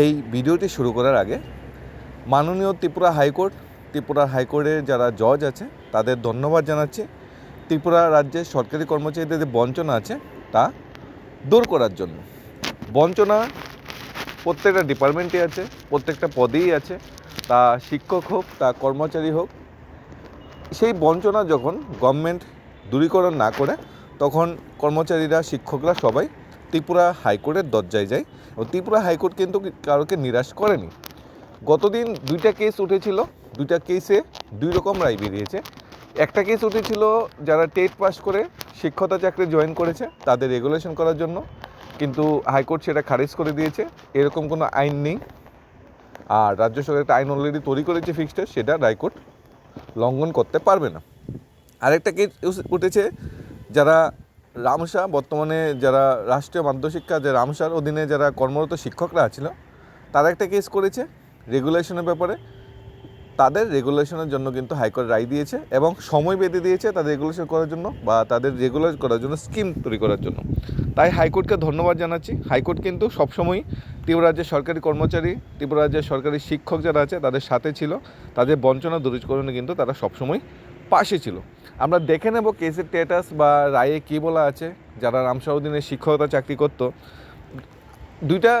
এই ভিডিওটি শুরু করার আগে মাননীয় ত্রিপুরা হাইকোর্ট, ত্রিপুরা হাইকোর্টের যারা জজ আছে, তাদের ধন্যবাদ জানাচ্ছি। ত্রিপুরা রাজ্যের সরকারি কর্মচারীদের যে বঞ্চনা আছে, তা দূর করার জন্য। বঞ্চনা প্রত্যেকটা ডিপার্টমেন্টে আছে, প্রত্যেকটা পদেই আছে। তা শিক্ষক হোক, তা কর্মচারী হোক, সেই বঞ্চনা যখন গভর্নমেন্ট দূরীকরণ না করে, তখন কর্মচারীরা, শিক্ষকরা সবাই ত্রিপুরা হাইকোর্টের দরজায় যায় ও ত্রিপুরা হাইকোর্ট কিন্তু কারোকে নিরাশ করেনি। গতদিন দুইটা কেস উঠেছিল, দুইটা কেসে দুই রকম রায় বেরিয়েছে। একটা কেস উঠেছিল যারা টেট পাস করে শিক্ষকতা চাকরি জয়েন করেছে তাদের রেগুলেশন করার জন্য, কিন্তু হাইকোর্ট সেটা খারিজ করে দিয়েছে। এরকম কোনো আইন নেই। আর রাজ্য সরকার একটা আইন অলরেডি তৈরি করেছে ফিক্সড সেটা হাইকোর্ট লঙ্ঘন করতে পারবে না। আরেকটা কেস উঠেছে যারা রামসা বর্তমানে যারা রাষ্ট্রীয় মাধ্যমিক যে রামসার অধীনে যারা কর্মরত শিক্ষকরা ছিল, তারা একটা কেস করেছে রেগুলেশনের ব্যাপারে। তাদের রেগুলেশনের জন্য কিন্তু হাইকোর্ট রায় দিয়েছে এবং সময় বেঁধে দিয়েছে তাদের রেগুলেশন করার জন্য বা তাদের রেগুলার করার জন্য স্কিম তৈরি করার জন্য। তাই হাইকোর্টকে ধন্যবাদ জানাচ্ছি। হাইকোর্ট কিন্তু সবসময় ত্রিপুরা রাজ্যের সরকারি কর্মচারী ত্রিপুরা রাজ্যের সরকারি শিক্ষক যারা আছে, তাদের সাথে ছিল। তাদের বঞ্চনা দূরীকরণে কিন্তু তারা সবসময় পাশে ছিল। আমরা দেখে নেব কেসের স্ট্যাটাস বা রায়ে কী বলা আছে, যারা রামসাউদ্দিনের শিক্ষকতা চাকরি করতো। দুইটা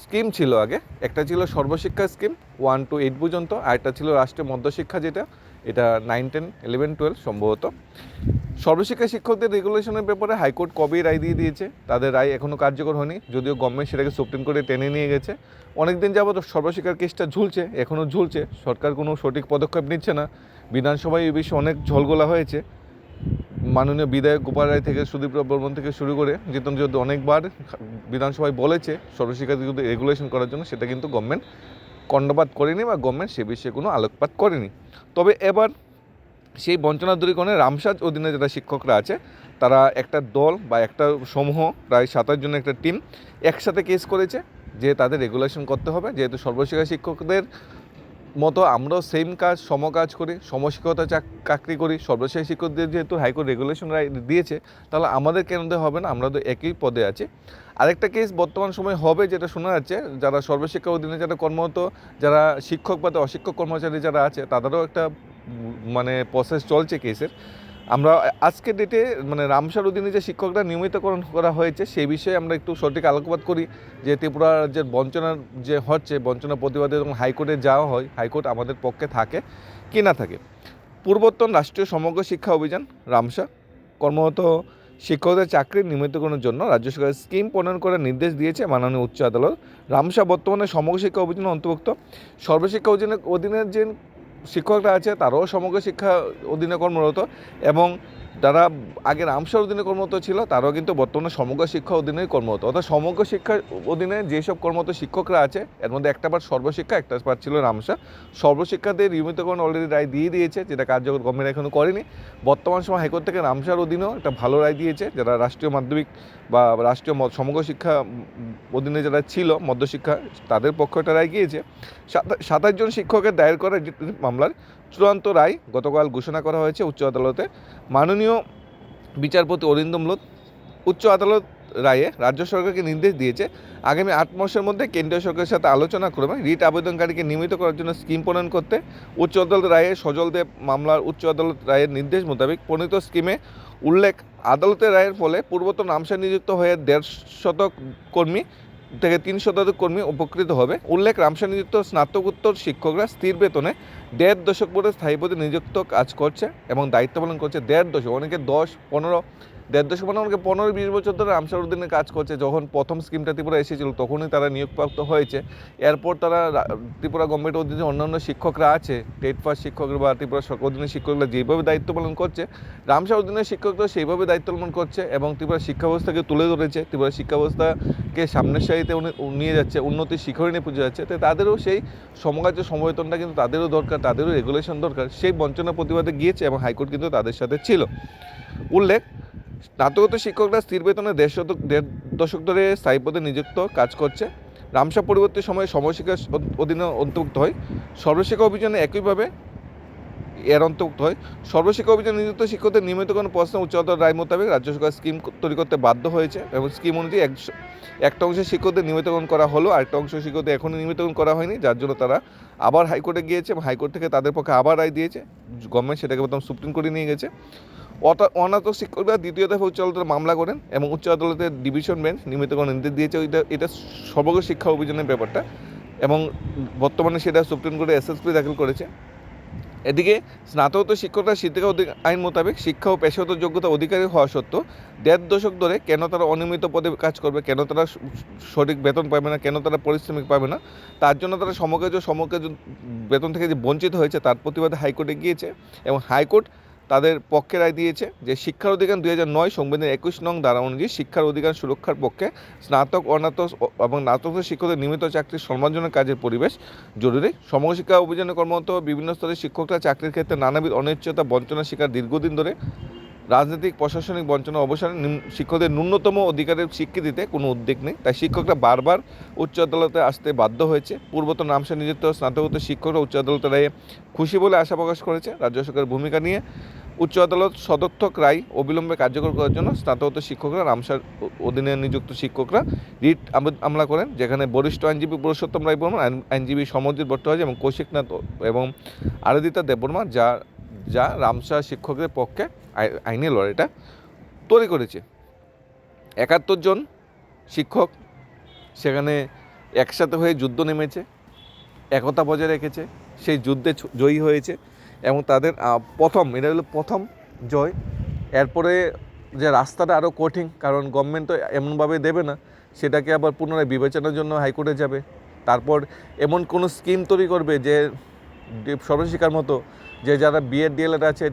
স্কিম ছিল আগে। একটা ছিল সর্বশিক্ষা স্কিম ওয়ান টু এইট পর্যন্ত, আর একটা ছিল রাষ্ট্রীয় মধ্যশিক্ষা যেটা, এটা নাইন টেন ইলেভেন টুয়েলভ সম্ভবত। সর্বশিক্ষা শিক্ষকদের রেগুলেশনের ব্যাপারে হাইকোর্ট কবেই রায় দিয়ে দিয়েছে, তাদের রায় এখনও কার্যকর হয়নি, যদিও গভর্নমেন্ট সেটাকে সুপ্রিম কোর্টে টেনে নিয়ে গেছে। অনেক দিন যাবত সর্বশিক্ষার কেসটা ঝুলছে এখনও ঝুলছে, সরকার কোনো সঠিক পদক্ষেপ নিচ্ছে না। বিধানসভায় এই বিষয়ে অনেক ঝলগোলা হয়েছে। মাননীয় বিধায়ক গোপাল রায় থেকে, সুদীপ বর্মন থেকে শুরু করে জিতন চৌধুরী অনেকবার বিধানসভায় বলেছে সর্বশিক্ষা যদি রেগুলেশন করার জন্য, সেটা কিন্তু গভর্নমেন্ট কর্ণপাত করেনি বা গভর্নমেন্ট সে বিষয়ে কোনো আলোকপাত করেনি। তবে এবার সেই বঞ্চনা দূরীকরণে রামসাজ অধীনে যারা শিক্ষকরা আছে, তারা একটা দল বা একটা সমূহ, প্রায় সাতাশ জনের একটা টিম একসাথে কেস করেছে যে তাদের রেগুলেশন করতে হবে। যেহেতু সর্বশিক্ষা শিক্ষকদের মতো আমরাও সেম কাজ, সম কাজ করি সমশিক্ষকতা চাকরি করি। সর্বশেষ শিক্ষকদের যেহেতু হাইকোর্ট রেগুলেশন দিয়েছে, তাহলে আমাদের কেন হবে না, আমরা তো একই পদে আছি। আরেকটা কেস বর্তমান সময় হবে যেটা শোনা যাচ্ছে, যারা সর্বশিক্ষা অধীনে যারা কর্মরত, যারা শিক্ষক বা অশিক্ষক কর্মচারী যারা আছে, তাদেরও একটা মানে প্রসেস চলছে কেসের আমরা আজকের ডেটে মানে রামসার অধীনে যে শিক্ষকরা নিয়মিতকরণ করা হয়েছে, সেই বিষয়ে আমরা একটু সঠিক আলোকপাত করি। যে ত্রিপুরা যে বঞ্চনার যে হচ্ছে, বঞ্চনা প্রতিবাদে যখন হাইকোর্টে যাওয়া হয়, হাইকোর্ট আমাদের পক্ষে থাকে কি না থাকে। পূর্বতন রাষ্ট্রীয় সমগ্র শিক্ষা অভিযান, রামসা, কর্মরত শিক্ষকদের চাকরি নিয়মিতকরণের জন্য রাজ্য সরকার স্কিম প্রণয়ন করার নির্দেশ দিয়েছে মাননীয় উচ্চ আদালত। রামসা বর্তমানে সমগ্র শিক্ষা অভিযানে অন্তর্ভুক্ত। সর্বশিক্ষা অভিযানের অধীনে যে শিক্ষকরা আছে তারাও সমগ্র শিক্ষা অধীনে কর্মরত এবং যারা আগে রামসার অধীনে কর্মরত ছিল, তারাও কিন্তু বর্তমানে সমগ্র শিক্ষা অধীনে কর্মরত। অর্থাৎ সমগ্র শিক্ষার অধীনে যেসব কর্মরত শিক্ষকরা আছে, এর মধ্যে একটা পার্ট সর্বশিক্ষা, একটা পার্ট ছিল রামসা। সর্বশিক্ষাদের নিয়মিতকরণ অলরেডি রায় দিয়ে দিয়েছে, যেটা কার্যকর গভর্নমেন্ট এখনও করেনি। বর্তমান সময় হাইকোর্ট থেকে রামসার অধীনেও একটা ভালো রায় দিয়েছে, যারা রাষ্ট্রীয় মাধ্যমিক বা রাষ্ট্রীয় সমগ্র শিক্ষা অধীনে যারা ছিল, মধ্যশিক্ষা, তাদের পক্ষে একটা রায় গিয়েছে। সাতাশ জন শিক্ষকের দায়ের করা মামলার চূড়ান্ত রায় গতকাল ঘোষণা করা হয়েছে উচ্চ আদালতে। মাননীয় বিচারপতি অরিন্দম লোধ উচ্চ আদালত রায়ে রাজ্য সরকারকে নির্দেশ দিয়েছে, আগামী আট মাসের মধ্যে কেন্দ্রীয় সরকারের সাথে আলোচনা করে রিট আবেদনকারীকে নিয়মিত করার জন্য স্কিম প্রণয়ন করতে উচ্চ আদালত রায়ে সজল দেব মামলার উচ্চ আদালত রায়ের নির্দেশ মোতাবেক প্রণীত স্কিমে উল্লেখ। আদালতের রায়ের ফলে পূর্বতন আমসা নিযুক্ত হয়ে দেড় শতক কর্মী থেকে তিন শতাধিক কর্মী উপকৃত হবে। উল্লেখ রামসা নিযুক্ত স্নাতকোত্তর শিক্ষকরা স্থির বেতনে দেড় দশক পরে স্থায়ী পদে নিযুক্ত কাজ করছে এবং দায়িত্ব পালন করছে দেড় দশক, অনেকে দশ, পনেরো দেড় দশক মানে অনেকে পনেরো বিশ বছর ধরে রামসার উদ্দিনে কাজ করছে। যখন প্রথম স্কিমটা ত্রিপুরা এসেছিল, তখনই তারা নিয়োগপ্রাপ্ত হয়েছে। এরপর তারা ত্রিপুরা গভর্নমেন্ট অধীনে অন্যান্য শিক্ষকরা আছে টেট পাস শিক্ষক বা ত্রিপুরা অধীনের শিক্ষকরা যেভাবে দায়িত্ব পালন করছে রামসার অধীনের শিক্ষকরা সেইভাবে দায়িত্ব পালন করছে এবং ত্রিপুরা শিক্ষা ব্যবস্থাকে তুলে ধরেছে। ত্রিপুরা শিক্ষা ব্যবস্থাকে সামনের সারিতে নিয়ে যাচ্ছে, উন্নতির শিখরে নিয়ে পুজো যাচ্ছে। তাই তাদেরও সেই সমকার্য সমবেতনটা কিন্তু তাদেরও দরকার, তাদেরও রেগুলেশন দরকার। সেই বঞ্চনা প্রতিবাদে গিয়েছে এবং হাইকোর্ট কিন্তু তাদের সাথে ছিল। উল্লেখ স্নাতকোত্তর শিক্ষকরা স্থির বেতনে দেড় শতক দেড় দশক ধরে স্থায়ী পদে নিযুক্ত কাজ করছে। রামসা পরবর্তী সময়ে সমশিক্ষা অধীনে অন্তর্ভুক্ত হয়। সর্বশিক্ষা অভিযানে একইভাবে এর অন্তর্ভুক্ত হয়। সর্বশিক্ষা অভিযানে নিযুক্ত শিক্ষকদের নিয়মিত কোনো প্রশ্ন উচ্চতর রায় মোতাবেক রাজ্য সরকার স্কিম তৈরি করতে বাধ্য হয়েছে এবং স্কিম অনুযায়ী এক একটা অংশে শিক্ষকদের নিয়মিতকরণ করা হলো, আরেকটা অংশ শিক্ষকদের এখনও নিয়মিতকরণ করা হয়নি, যার জন্য তারা আবার হাইকোর্টে গিয়েছে এবং হাইকোর্ট থেকে তাদের পক্ষে আবার রায় দিয়েছে। গভর্নমেন্ট সেটাকে প্রথম সুপ্রিম কোর্টে নিয়ে গেছে। অনাথ শিক্ষকরা দ্বিতীয় দফা উচ্চ আদালতে মামলা করেন এবং উচ্চ আদালতের ডিভিশন বেঞ্চ নিয়মিতকরণ নির্দেশ দিয়েছে ওইটা, এটা সমগ্র শিক্ষা অভিযানের ব্যাপারটা। এবং বর্তমানে সেটা সুপ্রিম কোর্টে এসএসপি দাখিল করেছে। এদিকে স্নাতকোত্তর শিক্ষকরা শিক্ষা অধিক, আইন মোতাবেক শিক্ষা ও পেশাগত যোগ্যতা অধিকারী হওয়া সত্ত্বেও দেড় দশক ধরে কেন তারা অনিয়মিত পদে কাজ করবে, কেন তারা সঠিক বেতন পাবে না, কেন তারা পরিশ্রমিক পাবে না, তার জন্য তারা সমকাজ ও সমকাজ বেতন থেকে যে বঞ্চিত হয়েছে তার প্রতিবাদে হাইকোর্টে গিয়েছে। এবং হাইকোর্ট তাদের পক্ষে রায় দিয়েছে যে শিক্ষার অধিকার দুই হাজার নয় সংবিধানের একুশ নং ধারা অনুযায়ী শিক্ষার অধিকার সুরক্ষার পক্ষে স্নাতক অনাতক এবং স্নাতক শিক্ষকদের নিয়মিত চাকরির সম্মানজনক কাজের পরিবেশ জরুরি। সমশিক্ষা শিক্ষা অভিযানে কর্মরত বিভিন্ন স্তরের শিক্ষকরা চাকরির ক্ষেত্রে নানাবিধ অনিশ্চয়তা, বঞ্চনার শিকার দীর্ঘদিন ধরে রাজনৈতিক, প্রশাসনিক বঞ্চনা অবসানে শিক্ষকদের ন্যূনতম অধিকারের স্বীকৃতিতে কোনো উদ্যোগ নেই। তাই শিক্ষকরা বারবার উচ্চ আদালতে আসতে বাধ্য হয়েছে। পূর্বতন নামসা নিযুক্ত স্নাতকোত্তর শিক্ষকরা উচ্চ আদালতের রায়ে খুশি বলে আশা প্রকাশ করেছে। রাজ্য সরকারের ভূমিকা নিয়ে উচ্চ আদালত সদর্থক রায় অবিলম্বে কার্যকর করার জন্য স্নাতকোত্তর শিক্ষকরা রামসার অধীনে নিযুক্ত শিক্ষকরা রিট আমলা করেন, যেখানে বরিষ্ঠ আইনজীবী পুরুষোত্তম রায় বর্মা আইন- আইনজীবী সমরজিৎ ভট্টাচার্য এবং কৌশিকনাথ এবং আরাদিতা দেববর্মা যা যা রামসা শিক্ষকদের পক্ষে আই- আইনি লড়াইটা তৈরি করেছে। একাত্তর জন শিক্ষক সেখানে একসাথে হয়ে যুদ্ধ নেমেছে, একতা বজায় রেখেছে, সেই যুদ্ধে জয়ী হয়েছে এবং তাদের প্রথম, এটা হলো প্রথম জয়। এরপরে যে রাস্তাটা আরও কঠিন, কারণ গভর্নমেন্ট তো এমনভাবে দেবে না, সেটাকে আবার পুনরায় বিবেচনার জন্য হাইকোর্টে যাবে। তারপর এমন কোনো স্কিম তৈরি করবে যে সর্বশিক্ষার মতো যে যারা বিএড ডিএলএড আছে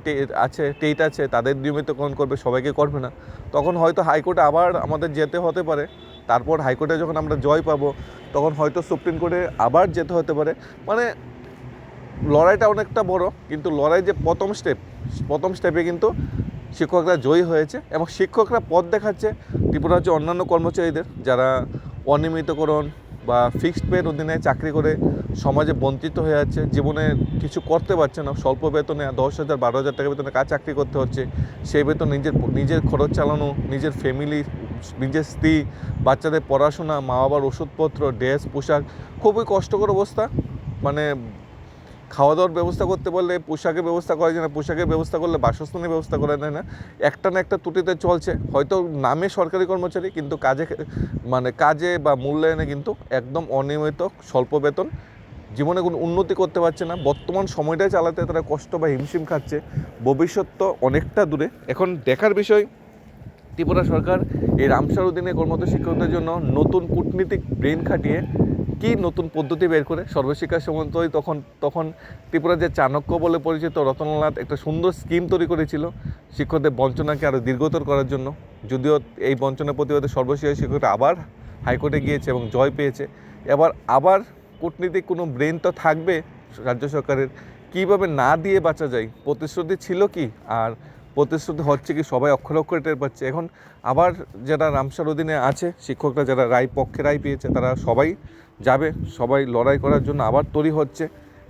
আছে, টেট আছে, তাদের নিয়মিতকরণ করবে, সবাইকে করবে না। তখন হয়তো হাইকোর্টে আবার আমাদের যেতে হতে পারে। তারপর হাইকোর্টে যখন আমরা জয় পাবো, তখন হয়তো সুপ্রিম কোর্টে আবার যেতে হতে পারে। মানে লড়াইটা অনেকটা বড়, কিন্তু লড়াই যে প্রথম স্টেপ প্রথম স্টেপে কিন্তু শিক্ষকরা জয়ী হয়েছে এবং শিক্ষকরা পথ দেখাচ্ছে। ত্রিপুরা রাজ্যে অন্যান্য কর্মচারীদের, যারা অনিয়মিতকরণ বা ফিক্সড পের অধীনে চাকরি করে সমাজে বঞ্চিত হয়ে যাচ্ছে জীবনে কিছু করতে পারছে না, স্বল্প বেতনে দশ হাজার, বারো হাজার টাকা বেতনে কাজ চাকরি করতে হচ্ছে, সেই বেতন নিজের নিজের খরচ চালানো, নিজের ফ্যামিলি নিজের স্ত্রী, বাচ্চাদের পড়াশোনা মা বাবার ওষুধপত্র ড্রেস পোশাক, খুবই কষ্টকর অবস্থা। মানে খাওয়া দাওয়ার ব্যবস্থা করতে বললে পোশাকের ব্যবস্থা করা যায় না, পোশাকের ব্যবস্থা করলে বাসস্থানের ব্যবস্থা করা যায় না। একটা না একটা ত্রুটিতে চলছে, হয়তো নামে সরকারি কর্মচারী, কিন্তু কাজে মানে কাজে বা মূল্যায়নে কিন্তু একদম অনিয়মিত, স্বল্প বেতন জীবনে কোনো উন্নতি করতে পারছে না। বর্তমান সময়টাই চালাতে তারা কষ্ট বা হিমশিম খাচ্ছে। ভবিষ্যৎ তো অনেকটা দূরে। এখন দেখার বিষয়, ত্রিপুরা সরকার এই রামসার অধীনে কর্মরত শিক্ষকদের জন্য নতুন কূটনীতিক ব্রেন খাটিয়ে কি নতুন পদ্ধতি বের করে? সর্বশিক্ষা সমান্তই তখন তখন ত্রিপুরা যে চাণক্য বলে পরিচিত রতনলাল একটা সুন্দর স্কিম তৈরি করেছিল শিক্ষকদের বঞ্চনাকে আরও দীর্ঘতর করার জন্য। যদিও এই বঞ্চনার প্রতিবাদে সর্বশিক্ষা শিক্ষকরা আবার হাইকোর্টে গিয়েছে এবং জয় পেয়েছে। এবার আবার কূটনীতিক কোনো ব্রেন তো থাকবে রাজ্য সরকারের। কীভাবে না দিয়ে বাঁচা যায়? প্রতিশ্রুতি ছিল কি? আর প্রতিশ্রুতি হচ্ছে কি সবাই অক্ষর অক্ষরে টের পাচ্ছে। এখন আবার যারা রামসার অধীনে আছে, শিক্ষকরা যারা রায় পক্ষে রায় পেয়েছে, তারা সবাই যাবে। সবাই লড়াই করার জন্য আবার তৈরি হচ্ছে।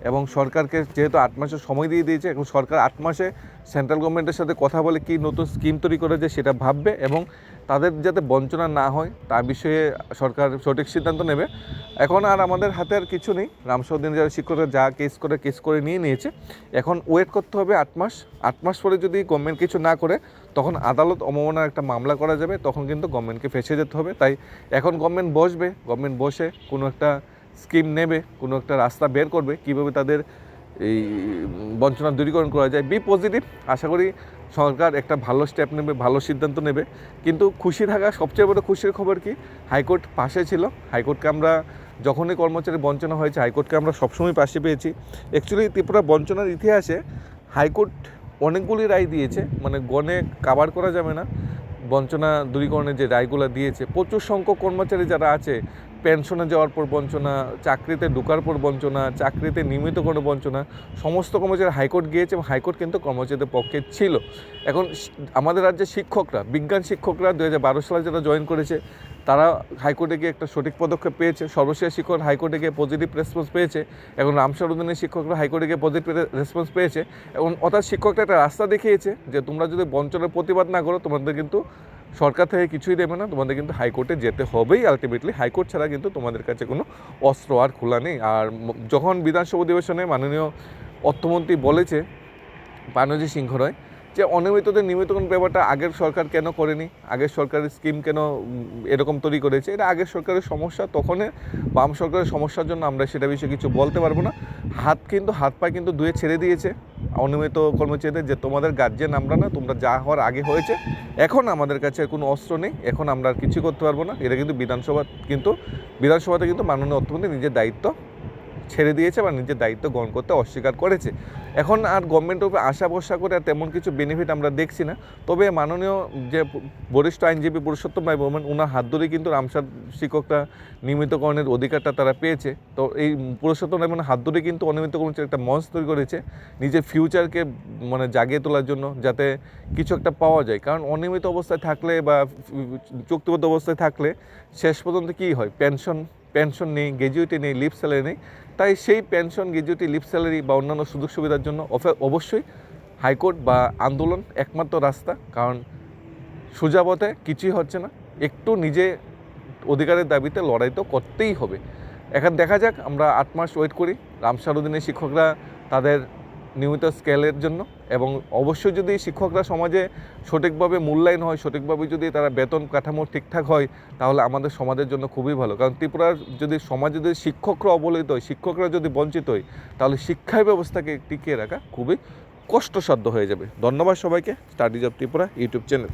এবং সরকারকে যেহেতু আট মাসের সময় দিয়ে দিয়েছে এবং সরকার আট মাসে সেন্ট্রাল গভর্নমেন্টের সাথে কথা বলে কি নতুন স্কিম তৈরি করেছে সেটা ভাববে এবং তাদের যাতে বঞ্চনা না হয় তার বিষয়ে সরকার সঠিক সিদ্ধান্ত নেবে। এখন আর আমাদের হাতে আর কিছু নেই। রামসদিন যারা শিক্ষকরা যা কেস করে কেস করে নিয়ে নিয়েছে। এখন ওয়েট করতে হবে আট মাস। আট মাস পরে যদি গভর্নমেন্ট কিছু না করে, তখন আদালত অবমাননার একটা মামলা করা যাবে। তখন কিন্তু গভর্নমেন্টকে ফেসে যেতে হবে। তাই এখন গভর্নমেন্ট বসবে। গভর্নমেন্ট বসে কোনো একটা স্কিম নেবে, কোনো একটা রাস্তা বের করবে, কীভাবে তাদের এই বঞ্চনা দূরীকরণ করা যায় বি পজিটিভ আশা করি সরকার একটা ভালো স্টেপ নেবে, ভালো সিদ্ধান্ত নেবে। কিন্তু খুশি থাকা, সবচেয়ে বড় খুশির খবর কি? হাইকোর্ট পাশে ছিল। হাইকোর্টকে আমরা যখনই কর্মচারী বঞ্চনা হয়েছে, হাইকোর্টকে আমরা সবসময় পাশে পেয়েছি। অ্যাকচুয়ালি ত্রিপুরা বঞ্চনার ইতিহাসে হাইকোর্ট অনেকগুলি রায় দিয়েছে। মানে গণে কাভার করা যাবে না। বঞ্চনা দূরীকরণের যে রায়গুলো দিয়েছে, প্রচুর সংখ্যক কর্মচারী যারা আছে পেনশনে যাওয়ার পর বঞ্চনা, চাকরিতে ঢোকার পর বঞ্চনা, চাকরিতে নিয়মিত কোনো বঞ্চনা, সমস্ত কর্মচারী হাইকোর্ট গিয়েছে এবং হাইকোর্ট কিন্তু কর্মচারীদের পক্ষে ছিল। এখন আমাদের রাজ্যের শিক্ষকরা, বিজ্ঞান শিক্ষকরা দু হাজার বারো সালে যারা জয়েন করেছে, তারা হাইকোর্টে গিয়ে একটা সঠিক পদক্ষেপ পেয়েছে। সর্বশেষ শিক্ষক হাইকোর্টে গিয়ে পজিটিভ রেসপন্স পেয়েছে। এখন রামসার উদ্দিনের শিক্ষকরা হাইকোর্টে গিয়ে পজিটিভ রেসপন্স পেয়েছে। এবং অর্থাৎ শিক্ষকরা একটা রাস্তা দেখিয়েছে যে তোমরা যদি বঞ্চনার প্রতিবাদ না করো, তোমাদের কিন্তু সরকার থেকে কিছুই দেবে না, তোমাদের কিন্তু হাইকোর্টে যেতে হবেই আলটিমেটলি হাইকোর্ট ছাড়া কিন্তু তোমাদের কাছে কোনো অস্ত্র আর খোলা নেই। আর যখন বিধানসভা অধিবেশনে মাননীয় অর্থমন্ত্রী বলেছে বানজি সিংহ রয় যে অনিয়মিতদের নিয়মিতকরণ ব্যাপারটা আগের সরকার কেন করেনি? আগের সরকারের স্কিম কেন এরকম তৈরি করেছে? এটা আগের সরকারের সমস্যা, তখনের বাম সরকারের সমস্যার জন্য আমরা সেটা বিষয়ে কিছু বলতে পারব না। হাত কিন্তু হাত পা কিন্তু দুয়ে ছেড়ে দিয়েছে। অনিয়মিত কর্মচারীদের যে তোমাদের গার্জেন আমরা না, তোমরা যা হওয়ার আগে হয়েছে, এখন আমাদের কাছে কোনো অস্ত্র নেই, এখন আমরা আর কিছু করতে পারব না। এটা কিন্তু বিধানসভা, কিন্তু বিধানসভাতে কিন্তু মাননীয় অর্থমন্ত্রী নিজের দায়িত্ব ছেড়ে দিয়েছে বা নিজের দায়িত্ব গ্রহণ করতে অস্বীকার করেছে। এখন আর গভর্নমেন্টের উপরে আশা ভরসা করে আর তেমন কিছু বেনিফিট আমরা দেখছি না। তবে মাননীয় যে বরিষ্ঠ আইনজীবী পুরুষোত্তম রায় বর্মন ওনার হাত ধরেই কিন্তু রামসার শিক্ষকরা নিয়মিতকরণের অধিকারটা তারা পেয়েছে। তো এই পুরুষোত্তম রায় হাত ধরে কিন্তু অনিয়মিত কর্মচারী একটা মঞ্চ তৈরি করেছে নিজের ফিউচারকে মানে জাগিয়ে তোলার জন্য যাতে কিছু একটা পাওয়া যায়। কারণ অনিয়মিত অবস্থায় থাকলে বা চুক্তিবদ্ধ অবস্থায় থাকলে শেষ পর্যন্ত কী হয়? পেনশন পেনশন নেই, গ্র্যাজুয়েটি নেই লিভ স্যালারি নেই। তাই সেই পেনশন, গ্র্যাজুয়েটি লিভ স্যালারি বা অন্যান্য সুযোগ সুবিধার জন্য অবশ্যই হাইকোর্ট বা আন্দোলন একমাত্র রাস্তা। কারণ সুজাবতে কিছুই হচ্ছে না। একটু নিজে অধিকারের দাবিতে লড়াই তো করতেই হবে। এখন দেখা যাক, আমরা আট মাস ওয়েট করি। রামসারুদ্দিনের শিক্ষকরা তাদের নিয়মিত স্কেলের জন্য এবং অবশ্যই যদি শিক্ষকরা সমাজে সঠিকভাবে মূল্যায়ন হয়, সঠিকভাবে যদি তারা বেতন কাঠামো ঠিকঠাক হয়, তাহলে আমাদের সমাজের জন্য খুবই ভালো। কারণ ত্রিপুরার যদি সমাজে যদি শিক্ষকরা অবহেলিত হয়, শিক্ষকরা যদি বঞ্চিত হয়, তাহলে শিক্ষা ব্যবস্থাকে টিকিয়ে রাখা খুবই কষ্টসাধ্য হয়ে যাবে। ধন্যবাদ সবাইকে। Studies of Tripura YouTube channel.